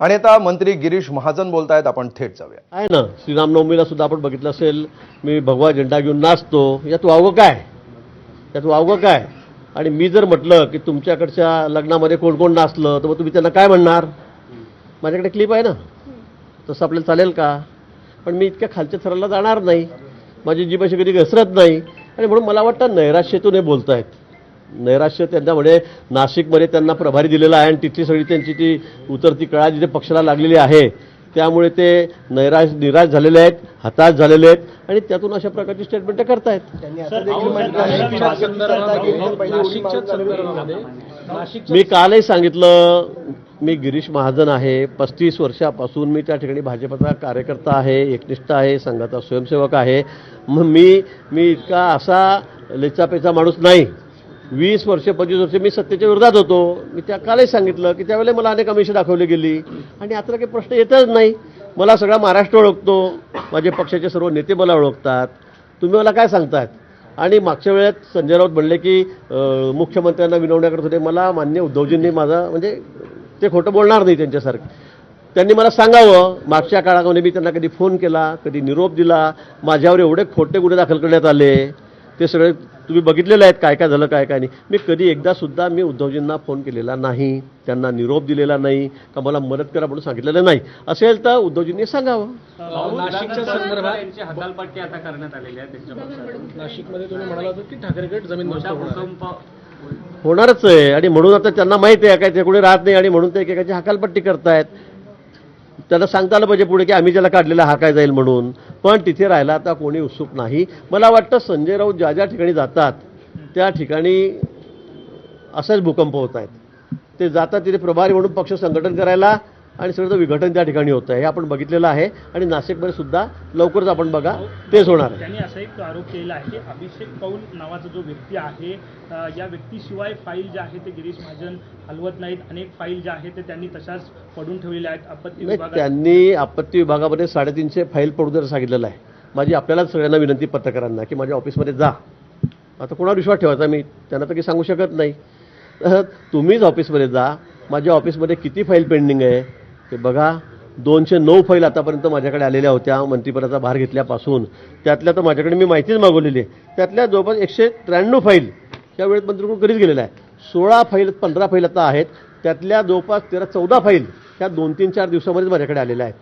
आणि आता मंत्री गिरीश महाजन बोलतायत आपण थेट जाऊया. आहे ना श्रीरामनवमीला सुद्धा आपण बघितलं असेल मी भगवा झेंडा घेऊन नाचतो यात वावगं काय? यात वावगं काय? आणि मी जर म्हटलं की तुमच्याकडच्या लग्नामध्ये कोण कोण नाचलं तर मग तुम्ही त्यांना काय म्हणणार? माझ्याकडे क्लिप आहे ना. तसं आपल्याला चालेल का? पण मी इतक्या खालच्या थराला जाणार नाही. माझी जीभ कधी घसरत नाही. आणि म्हणून मला वाटतं नैराश्यातून हे बोलतायत. नैराश्य त्यांना म्हणजे नाशिकमध्ये त्यांना प्रभारी दिलेला आहे आणि तिथली सगळी त्यांची ती उतरती कळा जिथे पक्षाला लागलेली आहे. त्यामुळे ते नैराश निराश झालेले आहेत हताश झालेले आहेत आणि त्यातून अशा प्रकारची स्टेटमेंट करतायत. मी कालही सांगितलं मी गिरीश महाजन आहे पस्तीस वर्षापासून मी त्या ठिकाणी भाजपचा कार्यकर्ता आहे एकनिष्ठ आहे संघाचा स्वयंसेवक आहे. मग मी मी इतका असा लेचापेचा माणूस नाही. वीस वर्ष पंचवीस वर्ष मी सत्तेच्या विरोधात होतो. मी त्या कालही सांगितलं की त्यावेळेला मला अनेक आमिष दाखवली गेली. आणि आता काही प्रश्न येतच नाही. मला सगळा महाराष्ट्र ओळखतो. माझे पक्षाचे सर्व नेते मला ओळखतात. तुम्ही मला काय सांगतात आणि मागच्या वेळेत संजय राऊत म्हणले की मुख्यमंत्र्यांना विनवण्याकडे होते. मला मान्य उद्धवजींनी माझा म्हणजे ते खोटं बोलणार नाही त्यांच्यासारखं. त्यांनी मला सांगावं. मागच्या काळामध्ये मी त्यांना कधी फोन केला कधी निरोप दिला. माझ्यावर एवढे खोटे गुन्हे दाखल करण्यात आले. ते सगळे तुम्ही बघितलेले आहेत काय काय झालं काय काय नाही. मी कधी एकदा सुद्धा मी उद्धवजींना फोन केलेला नाही. त्यांना निरोप दिलेला नाही. का मला मदत करा म्हणून सांगितलेलं नाही. असेल तर उद्धवजींनी सांगावं. नाशिकच्या संदर्भात त्यांची हकालपट्टी आता करण्यात आलेली आहे त्यांच्या नाशिकमध्ये तुम्ही म्हणाला होता की ठाकरे गट जमीन होणारच आहे. आणि म्हणून आता त्यांना माहिती आहे काय ते कुठे राहत नाही आणि म्हणून ते एकेकाची हकालपट्टी करतायत. त्याला सांगता आलं पाहिजे पुढे की आम्ही ज्याला काढलेला हा काय जाईल म्हणून. पण तिथे राहायला आता कोणी उत्सुक नाही. मला वाटतं संजय राऊत ज्या ज्या ठिकाणी जातात त्या ठिकाणी असाच भूकंप होत आहेत. ते जातात तिथे प्रभारी म्हणून पक्ष संघटन करायला आणि सगळं विघटन त्या ठिकाणी होतं आहे हे आपण बघितलेलं आहे. आणि नाशिकमध्ये सुद्धा लवकरच आपण बघा तेच होणार आहे. त्यांनी असा एक आरोप केलेला आहे की अभिषेक कौल नावाचा जो व्यक्ती आहे या व्यक्तीशिवाय फाईल ज्या आहे ते गिरीश महाजन हलवत नाहीत. अनेक फाईल ज्या आहेत ते त्यांनी तशाच पडून ठेवलेल्या आहेत. आपत्ती नाही विभागात त्यांनी आपत्ती विभागामध्ये साडेतीनशे फाईल पडू द्यायला सांगितलेलं आहे माझी आपल्याला सगळ्यांना विनंती पत्रकारांना की माझ्या ऑफिसमध्ये जा. आता कोणावर विश्वास ठेवायचा मी? त्यांना तर काही सांगू शकत नाही. तर तुम्हीच ऑफिसमध्ये जा. माझ्या ऑफिसमध्ये किती फाईल पेंडिंग आहे? ते बघा दोनशे नऊ फाईल आतापर्यंत माझ्याकडे आलेल्या होत्या. मंत्रिपदाचा भार घेतल्यापासून. त्यातल्या तर माझ्याकडे मी माहितीच मागवलेली आहे. त्यातल्या जवळपास एकशे त्र्याण्णव फाईल या वेळेत मंत्रिकडून कधीच गेलेला आहे सोळा फाईल पंधरा फाईल आता आहेत. त्यातल्या जवळपास तेरा चौदा फाईल ह्या दोन तीन चार दिवसामध्येच माझ्याकडे आलेल्या आहेत.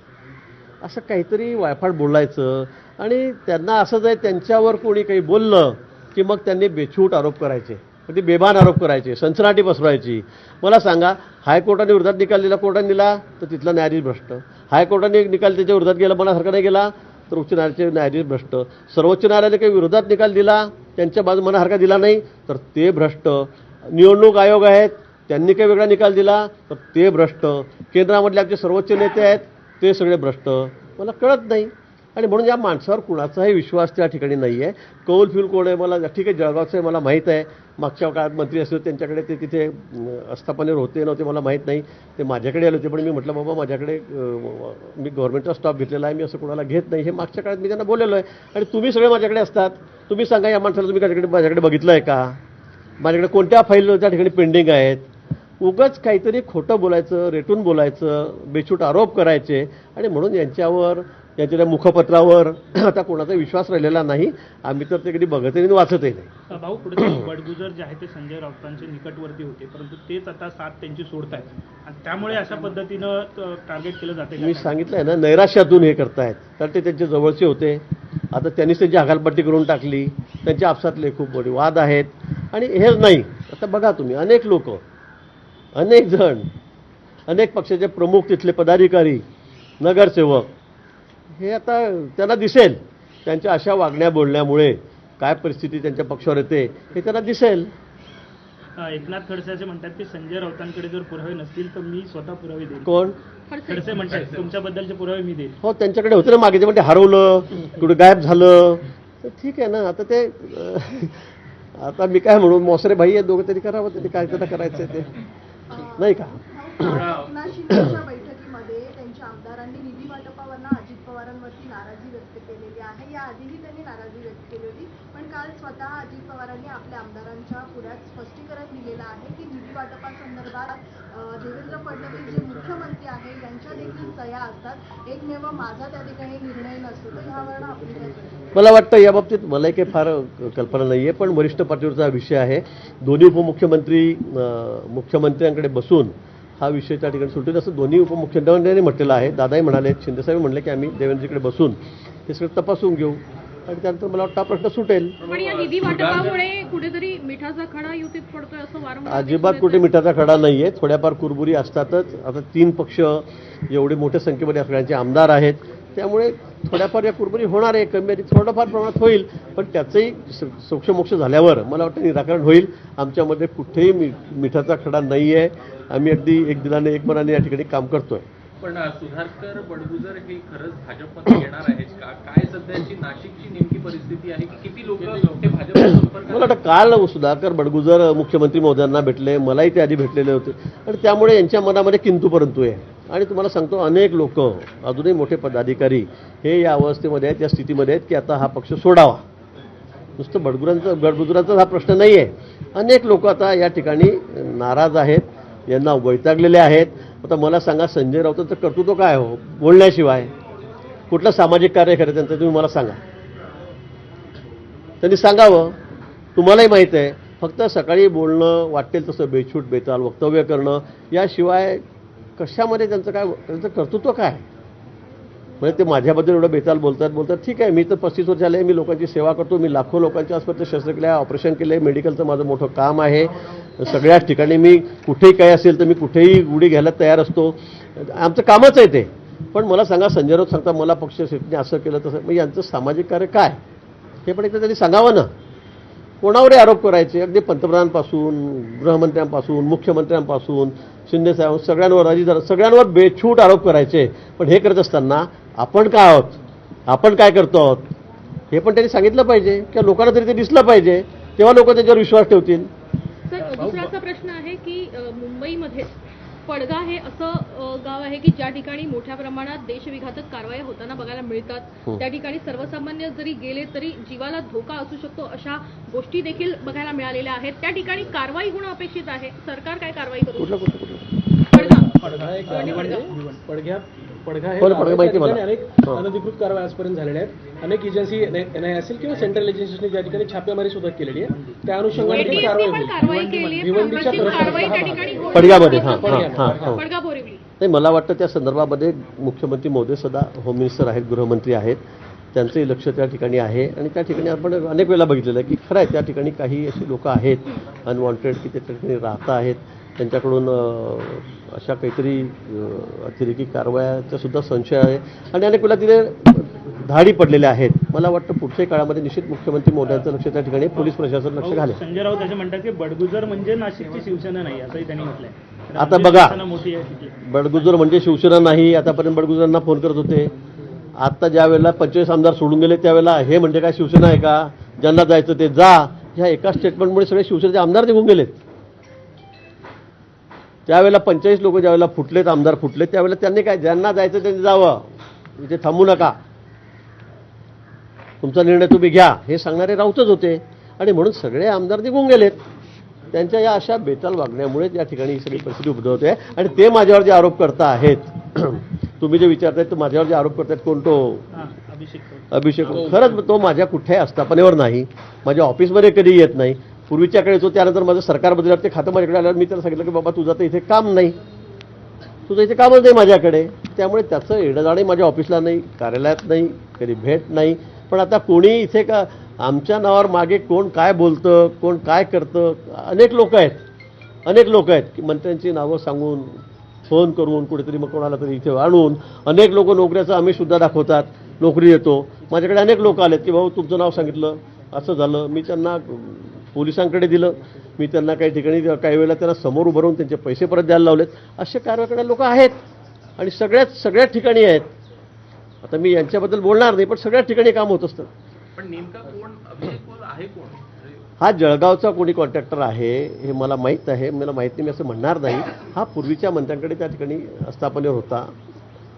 असं काहीतरी वायफाट बोलायचं आणि त्यांना असंच आहे त्यांच्यावर कोणी काही बोललं की मग त्यांनी बेछूट आरोप करायचे. ते बेभान आरोप करायचे सनसनाटी पसरवायची मला सांगा हायकोर्टाने विरोधात निकाल दिला कोर्टाने दिला तर तिथला न्यायाधीश भ्रष्ट. हायकोर्टाने एक निकाल त्याच्या विरोधात गेला मनासारखा नाही गेला तर उच्च न्यायालयाचे न्यायाधीश भ्रष्ट. सर्वोच्च न्यायालयाने काही विरोधात निकाल दिला त्यांच्या बाजू मनासारखा दिला नाही तर ते भ्रष्ट. निवडणूक आयोग आहेत त्यांनी काही वेगळा निकाल दिला तर ते भ्रष्ट. केंद्रामधले आमचे सर्वोच्च नेते आहेत ते सगळे भ्रष्ट. मला कळत नाही. आणि म्हणून या माणसावर कुणाचाही विश्वास त्या ठिकाणी नाही आहे कौल फिल कोण आहे मला ठीक आहे जळगावचं आहे मला माहीत आहे. मागच्या काळात मंत्री असतो त्यांच्याकडे ते तिथे आस्थापनेवर होते नव्हते मला माहीत नाही. ते माझ्याकडे आले होते पण मी म्हटलं बाबा माझ्याकडे मी गव्हर्नमेंटचा स्टॉप घेतलेला आहे मी असं कोणाला घेत नाही. हे मागच्या काळात मी त्यांना बोललेलो आहे. आणि तुम्ही सगळे माझ्याकडे असतात. तुम्ही सांगा या माणसाला तुम्ही माझ्याकडे माझ्याकडे बघितलं आहे का? माझ्याकडे कोणत्या फाईल त्या ठिकाणी पेंडिंग आहेत? उगाच काहीतरी खोटं बोलायचं रेटून बोलायचं बेछूट आरोप करायचे. आणि म्हणून यांच्यावर यांच्या त्या मुखपत्रावर आता कोणाचा विश्वास राहिलेला नाही. आम्ही तर ते कधी बघतही नाही वाचतही नाही. भाऊ पुढे बडगुजर जे आहे ते संजय राऊतांचे निकटवर्ती होते परंतु तेच आता साथ त्यांची सोडतायत. आणि त्यामुळे अशा पद्धतीनं टार्गेट केलं जाते मी सांगितलं आहे ना नैराश्यातून हे करतायत. तर ते त्यांचे जवळचे होते. आता त्यांनीच त्यांची हकालपट्टी करून टाकली. त्यांच्या आपसातले खूप मोठे वाद आहेत. आणि हेच नाही. आता बघा तुम्ही अनेक लोक अनेक जण अनेक पक्षाचे प्रमुख तिथले पदाधिकारी नगरसेवक हे आता त्यांना दिसेल. त्यांच्या अशा वागण्या बोलण्यामुळे काय परिस्थिती त्यांच्या पक्षावर येते हे त्यांना दिसेल. एकनाथ खडसे म्हणतात की संजय राऊतांकडे जर पुरावे नसतील तर मी स्वतः पुरावे देईन. कोण? खडसे. म्हणतात तुमच्याबद्दलचे पुरावे मी देईन. हो त्यांच्याकडे होतं ना मागे ते म्हणजे हरवलं कुठे गायब झालं. तर ठीक आहे ना आता ते आता मी काय म्हणू मोसरे भाई आहे दोघं तरी करावं ते काय त्यांना करायचं ते. नाही का नाशिकच्या बैठकीमध्ये त्यांच्या आमदारांनी निधी वाटपावरनं अजित पवारांवरती नाराजी व्यक्त केलेली आहे या आधीही त्यांनी नाराजी व्यक्त केली होती पण काल स्वतः अजित पवारांनी आपल्या आमदारांच्या पुढ्यात स्पष्टीकरण दिलेलं आहे की निधी वाटपासंदर्भात देवेंद्र फडणवीस जे मुख्यमंत्री आहे यांच्या देखील सह्या असतात. एकमेव माझा त्या ठिकाणी निर्णय नसतो. तर ह्यावरनं आपली काय मला वाटतं याबाबतीत मलाही काही फार कल्पना नाही आहे पण वरिष्ठ पातळीवरचा हा विषय आहे. दोन्ही उपमुख्यमंत्री मुख्यमंत्र्यांकडे बसून हा विषय त्या ठिकाणी सुटेल असं दोन्ही उपमुख्यमंत्र्यांनी म्हटलेलं आहे. दादाही म्हणाले शिंदेसाहेब म्हणले की आम्ही देवेंद्रजीकडे बसून हे सगळं तपासून घेऊ. आणि त्यानंतर मला वाटतं हा प्रश्न सुटेल. पण या निधी वाटपामुळे कुठेतरी मिठाचा खडा युतीत पडतोय असं वारंवार अजिबात कुठे. मिठाचा खडा नाही आहे थोड्याफार कुरबुरी असतातच. आता तीन पक्ष एवढे मोठ्या संख्येमध्ये सगळ्यांचे आमदार आहेत. त्यामुळे थोड्याफार या कुरबुरी होणार आहे. कमी थोडंफार प्रमाणात होईल. पण त्याचंही सोक्षमोक्ष झाल्यावर मला वाटतं निराकरण होईल. आमच्यामध्ये कुठेही मिठाचा खडा नाही आहे आम्ही अगदी एक दिलाने एक मनाने या ठिकाणी काम करतोय. पण सुधाकर बडगुजर हे खरंच भाजपमध्ये येणार आहेत का? काय सध्याची नाशिकची नेमकी परिस्थिती आहे किती लोक ते भाजप मला वाटतं काल सुधाकर बडगुजर मुख्यमंत्री महोदयांना भेटले मलाही ते आधी भेटलेले होते. आणि त्यामुळे यांच्या मनामध्ये किंतु परंतु आहे. आणि तुम्हाला सांगतो अनेक लोक अजूनही मोठे पदाधिकारी हे या अवस्थेमध्ये आहेत या स्थितीमध्ये आहेत की आता हा पक्ष सोडावा. नुसतं बडगुरांचा बडगुजरांचा हा प्रश्न नाही आहे अनेक लोक आता या ठिकाणी नाराज आहेत यांना वैतागलेले आहेत. आता मला सांगा संजय राऊतांचं कर्तृत्व काय हो? बोलण्याशिवाय. कुठलं सामाजिक कार्य खरं त्यांचं तुम्ही मला सांगा. त्यांनी सांगावं. तुम्हालाही माहीत आहे फक्त सकाळी बोलणं वाटेल तसं बेछूट बेताल वक्तव्य करणं याशिवाय कशामध्ये त्यांचं काय त्यांचं कर्तृत्व काय म्हणजे ते माझ्याबद्दल एवढं बेताल बोलतात बोलतात ठीक आहे मी तर पस्तीस वर्ष आले मी लोकांची सेवा करतो मी लाखो लोकांच्या आसपासच्या शस्त्रक्रिया ऑपरेशन केले मेडिकलचं माझं मोठं काम आहे सगळ्याच ठिकाणी मी कुठेही काय असेल तर मी कुठेही उडी घ्यायला तयार असतो. आमचं कामच आहे ते. पण मला सांगा संजय राऊत सांगता मला पक्ष सेटने असं केलं तसं. म्हणजे यांचं सामाजिक कार्य काय? हे पण एकदा त्यांनी सांगावं ना. कोणावरही आरोप करायचे. अगदी पंतप्रधानांपासून गृहमंत्र्यांपासून मुख्यमंत्र्यांपासून शिंदेसाहेब सगळ्यांवर अजित सगळ्यांवर बेछूट आरोप करायचे. पण हे करत असताना आपण काय आहोत? आपण काय करतो आहोत? हे पण त्यांनी सांगितलं पाहिजे. किंवा लोकांना तरी ते दिसलं पाहिजे. तेव्हा लोक त्याच्यावर विश्वास ठेवतील. दुसरा असा प्रश्न आहे की मुंबईमध्ये पडगा हे असं गाव आहे की ज्या ठिकाणी मोठ्या प्रमाणात देशविघातक कारवाया होताना बघायला मिळतात हो. त्या ठिकाणी सर्वसामान्य जरी गेले तरी जीवाला धोका असू शकतो अशा गोष्टी देखील बघायला मिळालेल्या आहेत त्या ठिकाणी कारवाई होणं अपेक्षित आहे सरकार काय कारवाई करू पडगा पडघा हे हो, हो. अनेक अनधिकृत कारवाई आजपर्यंत झालेल्या आहेत अनेक एजन्सी एनआय असेल किंवा सेंट्रल एजन्सीने त्या ठिकाणी छापेमारी सुद्धा केलेली आहे त्या अनुषंगाने ATF कारवाई ने पण होईल कारवाई केली. आहे. भिवंडीच्या प्रापंचिक परिसरात कारवाई हा त्या ठिकाणी हां हां हां हां. पडगा बोरिवली. नाही मला वाटतं त्या संदर्भामध्ये मुख्यमंत्री महोदय सदा होम मिनिस्टर आहेत गृहमंत्री आहेत. त्यांचंही लक्ष त्या ठिकाणी आहे. आणि त्या ठिकाणी आपण अनेक वेळेला बघितलेलं आहे की खरं आहे त्या ठिकाणी काही अशी लोकं आहेत अनवॉन्टेड की ते त्या ठिकाणी राहत आहेत. त्यांच्याकडून अं, अशा काहीतरी अं, अतिरेकी कारवायाचा सुद्धा संशय आहे. आणि अनेक वेळेला तिथे धाडी पडलेल्या आहेत. मला वाटतं पुढच्या काळामध्ये निश्चित मुख्यमंत्री महोदयांचं लक्ष त्या ठिकाणी पोलीस प्रशासन लक्ष घालेल. संजय राऊत असे म्हणतात की बडगुजर म्हणजे नाशिकची शिवसेना नाही असंही त्यांनी म्हटलंय. आता बघा. बडगुजर म्हणजे शिवसेना नाही आतापर्यंत बडगुजरांना फोन करत होते. आता ज्या वेळेला पंचवीस आमदार सोडून गेले त्यावेळेला हे म्हणजे काय शिवसेना आहे का? ज्यांना जायचं ते जा. ह्या एका स्टेटमेंटमुळे सगळे शिवसेनेचे आमदार निघून गेलेत. त्यावेळेला पंचेचाळीस लोक ज्यावेळेला फुटलेत आमदार फुटले त्यावेळेला त्यांनी काय ज्यांना जायचं त्यांनी जावं. इथे थांबू नका. तुमचा निर्णय तुम्ही घ्या हे सांगणारे राऊतच होते. आणि म्हणून सगळे आमदार निघून गेलेत. त्यांच्या या अशा बेताल वागण्यामुळे या ठिकाणी ही सगळी परिस्थिती उद्भवते. आणि ते माझ्यावर जे आरोप करता आहेत तुम्ही जे विचारतायत तो माझ्यावर जे आरोप करतायत कोण तो? हां अभिषेक खरंच तो माझ्या कुठल्याही आस्थापनेवर नाही. माझ्या ऑफिसमध्ये कधी येत नाही. पूर्वीच्या काळी तो त्यानंतर माझं सरकार बदलल्यावर ते खातं माझ्याकडे आल्यावर मी त्याला सांगितलं की बाबा तुझं तर इथे काम नाही. तुझं इथे कामच नाही माझ्याकडे. त्यामुळे त्याचं येणं माझ्या ऑफिसला नाही कार्यालयात नाही कधी भेट नाही. पण आता कोणी इथे का आमच्या नावावर मागे कोण काय बोलतं कोण काय करतं अनेक लोक आहेत. अनेक लोक आहेत की मंत्र्यांची नावं सांगून फोन करून कुठेतरी मग कोणाला तरी इथे आणून अनेक लोक नोकऱ्याचं आम्ही सुद्धा दाखवतात नोकरी येतो माझ्याकडे अनेक लोक आलेत की भाऊ तुमचं नाव सांगितलं असं झालं मी त्यांना पोलिसांकडे दिलं मी त्यांना काही ठिकाणी काही वेळेला त्यांना समोर उभारून त्यांचे पैसे परत द्यायला लावलेत. असे कारवाकडे लोक आहेत. आणि सगळ्याच सगळ्याच ठिकाणी आहेत. आता मी यांच्याबद्दल बोलणार नाही पण सगळ्याच ठिकाणी काम होत असतं. पण नेमका कोण अभिषेक कोल आहे कोण? हा जळगावचा कोणी कॉन्ट्रॅक्टर आहे हे मला माहीत आहे मला माहीत नाही मी असं म्हणणार नाही. हा पूर्वीच्या मंत्र्यांकडे त्या ठिकाणी स्थापनेवर होता.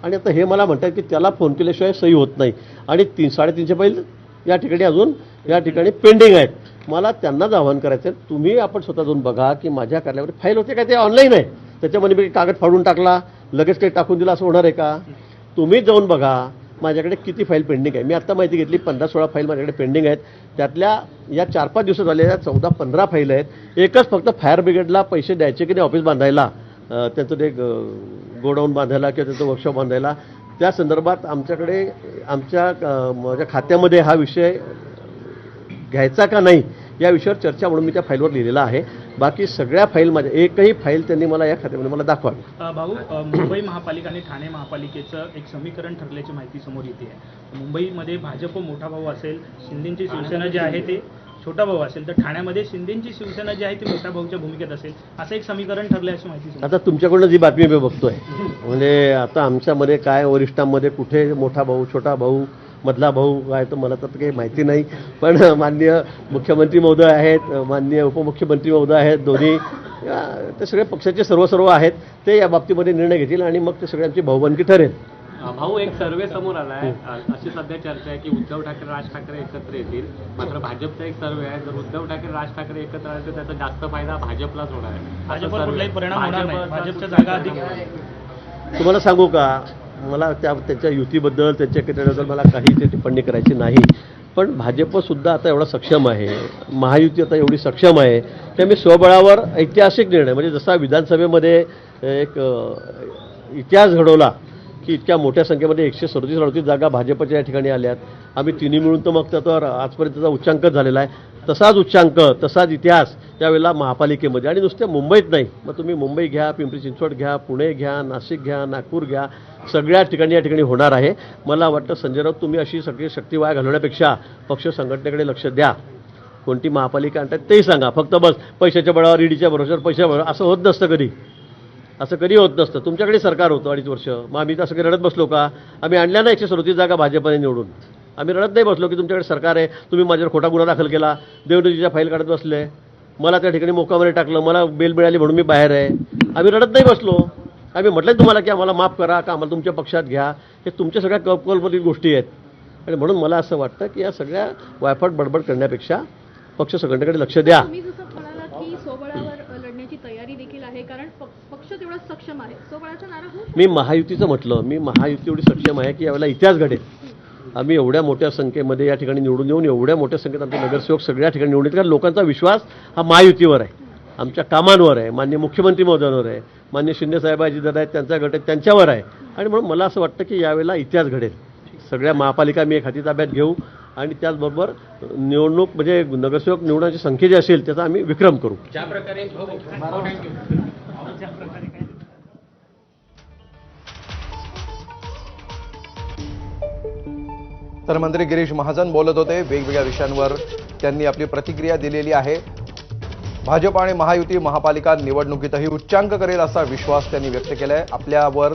आणि आता हे मला म्हणतात की त्याला फोन केल्याशिवाय सही होत नाही. आणि तीन साडेतीनशे पैल या ठिकाणी अजून या ठिकाणी पेंडिंग आहेत. मला त्यांनाच आवाहन करायचं आहे तुम्ही आपण स्वतः जाऊन बघा की माझ्या कार्यालयावर फाईल होते काय ते ऑनलाईन आहे. त्याच्यामध्ये मी कागद फाडून टाकला लगेच काही टाकून दिलं असं होणार आहे का? तुम्ही जाऊन बघा माझ्याकडे किती फाईल पेंडिंग आहे. मी आत्ता माहिती घेतली पंधरा सोळा फाईल माझ्याकडे पेंडिंग आहेत. त्यातल्या या चार पाच दिवसात झालेल्या चौदा पंधरा फाईल आहेत. एकच फक्त फायर ब्रिगेडला पैसे द्यायचे की नाही ऑफिस बांधायला? त्यांचं ते गोडाऊन बांधायला किंवा त्यांचं वर्कशॉप बांधायला? त्या संदर्भात आमच्याकडे आमच्या माझ्या खात्यामध्ये हा विषय घ्यायचा का नाही या विषयावर चर्चा म्हणून मी त्या फाईलवर लिहिलेला आहे. बाकी सगळ्या फाईल माझ्या एकही फाईल त्यांनी मला या खात्यामध्ये मला दाखवावी. भाऊ मुंबई महापालिका आणि ठाणे महापालिकेचं एक समीकरण ठरल्याची माहिती समोर येते. आहे मुंबईमध्ये भाजप मोठा भाऊ असेल शिंदेची शिवसेना जी आहे ते छोटा भाऊ असेल तर ठाण्यामध्ये शिंदेची शिवसेना जी आहे ती मोठ्या भाऊच्या भूमिकेत असेल असं एक समीकरण ठरलं अशी माहिती समोर आता तुमच्याकडनं जी बातमी मी बघतोय म्हणजे आता आमच्यामध्ये काय वरिष्ठांमध्ये कुठे मोठा भाऊ छोटा भाऊ मधला भाऊ काय तर मला तर काही माहिती नाही. पण माननीय मुख्यमंत्री महोदय आहेत माननीय उपमुख्यमंत्री महोदय आहेत दोन्ही ते सगळे पक्षाचे सर्व सर्व आहेत. ते या बाबतीमध्ये निर्णय घेतील आणि मग ते सगळ्यांची भाऊबंदी ठरेल. भाऊ एक सर्वे समोर आलाय अशी सध्या चर्चा आहे की उद्धव ठाकरे राज ठाकरे एकत्र येतील. मात्र भाजपचा एक सर्वे आहे. जर उद्धव ठाकरे राज ठाकरे एकत्र आले तर त्याचा जास्त फायदा भाजपलाच होणार आहे. भाजपवर कुठलाही परिणाम होणार नाही. भाजपचा भाजपच्या जागा अधिक तुम्हाला सांगू का? मला त्या त्यांच्या युतीबद्दल त्यांच्या किनाऱ्याबद्दल मला काही ते टिप्पणी करायची नाही. पण भाजपसुद्धा आता एवढा सक्षम आहे. महायुती आता एवढी सक्षम आहे. ते मी स्वबळावर ऐतिहासिक निर्णय म्हणजे जसा विधानसभेमध्ये एक इतिहास घडवला की इतक्या मोठ्या संख्येमध्ये एकशे सदतीस अडतीस जागा भाजपच्या या ठिकाणी आल्यात. आम्ही तिन्ही मिळून तर मग त्याचा आजपर्यंतचा उच्चांकच झालेला आहे. तसाच उच्चांक तसाच इतिहास त्यावेळेला महापालिकेमध्ये. आणि नुसत्या मुंबईत नाही. मग तुम्ही मुंबई घ्या पिंपरी चिंचवड घ्या पुणे घ्या नाशिक घ्या नागपूर घ्या सगळ्या ठिकाणी या ठिकाणी होणार आहे. मला वाटतं संजय राऊत तुम्ही अशी सगळी शक्ती वाया घालवण्यापेक्षा पक्ष संघटनेकडे लक्ष द्या. कोणती महापालिका आणतात तेही सांगा. फक्त बस पैशाच्या बळावर ईडीच्या भरोश्यावर पैशा बळावर. असं होत नसतं कधी. असं कधी होत नसतं. तुमच्याकडे सरकार होतं अडीच वर्ष. मग आम्ही तसं काही रडत बसलो का? आम्ही आणल्या ना एकशे सदोतीस जागा भाजपने निवडून. आम्ही रडत नाही बसलो की तुमच्याकडे सरकार आहे तुम्ही माझ्यावर खोटा गुन्हा दाखल केला देवडीच्या फाईल काढत बसले मला त्या ठिकाणी मोकामध्ये टाकलं मला बेल मिळाली म्हणून मी बाहेर आहे. आम्ही रडत नाही बसलो. आम्ही म्हटलं तुम्हाला की आम्हाला माफ करा का आम्हाला तुमच्या पक्षात घ्या. हे तुमच्या सगळ्या कपकलमधील गोष्टी आहेत. आणि म्हणून मला असं वाटतं की या सगळ्या वायफाट बडबड करण्यापेक्षा पक्ष संघटनेकडे लक्ष द्या. मी महायुतीचं म्हटलं. मी महायुती एवढी सक्षम आहे की यावेळेला इतिहास घडेल. आम्ही एवढ्या मोठ्या संख्येमध्ये या ठिकाणी निवडून येऊन एवढ्या मोठ्या संख्येत आमचे नगरसेवक सगळ्या ठिकाणी निवडून कारण लोकांचा विश्वास हा महायुतीवर आहे. आमच्या कामांवर आहे. मान्य मुख्यमंत्री महोदयांवर आहे. मान्य शिंदे साहेबाजी दादा आहेत त्यांचा गट आहे त्यांच्यावर आहे. आणि म्हणून मला असं वाटतं की यावेळेला इतिहास घडेल. सगळ्या महापालिका मी एक हाती ताब्यात घेऊ आणि त्याचबरोबर निवडणूक म्हणजे नगरसेवक निवडण्याची संख्या जी असेल त्याचा आम्ही विक्रम करू. ज्या प्रकारे तर मंत्री गिरीश महाजन बोलत होते. वेगवेगळ्या विषयांवर त्यांनी आपली प्रतिक्रिया दिलेली आहे. भाजप आणि महायुती महापालिका निवडणुकीतही उच्चांक करेल असा विश्वास त्यांनी व्यक्त केलाय. आपल्यावर